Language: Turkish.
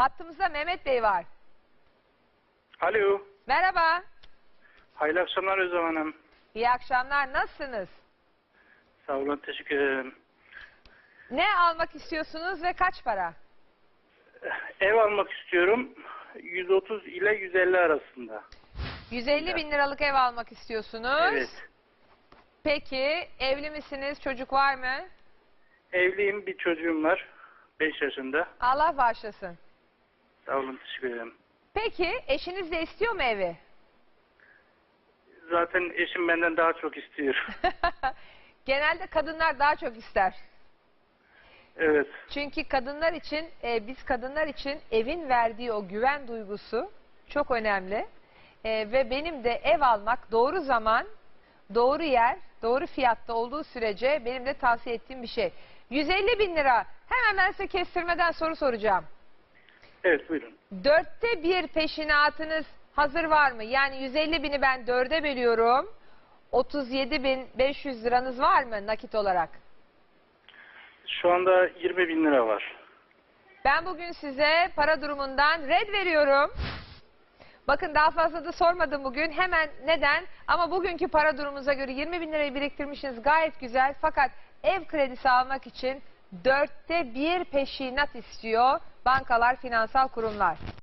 Hattımızda Mehmet Bey var. Alo. Merhaba. Hayırlı akşamlar Özlem Hanım. İyi akşamlar. Nasılsınız? Sağ olun teşekkür ederim. Ne almak istiyorsunuz ve kaç para? Ev almak istiyorum. 130 ile 150 arasında. 150 bin liralık ev almak istiyorsunuz. Evet. Peki evli misiniz? Çocuk var mı? Evliyim bir çocuğum var. 5 yaşında. Allah bağışlasın. Sağ olun teşekkür ederim. Peki eşiniz de istiyor mu evi? Zaten eşim benden daha çok istiyor. Genelde kadınlar daha çok ister. evet. Çünkü kadınlar için, e, biz kadınlar için evin verdiği o güven duygusu çok önemli. E, ve benim de ev almak doğru zaman, doğru yer, doğru fiyatta olduğu sürece benim de tavsiye ettiğim bir şey. 150 bin lira. Hemen ben size kestirmeden soru soracağım. Evet buyurun. Dörtte bir peşinatınız hazır var mı? Yani 150 bini ben dörde bölüyorum. 37 bin 500 liranız var mı nakit olarak? Şu anda 20 bin lira var. Ben bugün size para durumundan red veriyorum. Bakın daha fazla da sormadım bugün. Hemen neden? Ama bugünkü para durumunuza göre 20 bin lirayı biriktirmişsiniz gayet güzel. Fakat ev kredisi almak için dörtte bir peşinat istiyor bankalar, finansal kurumlar.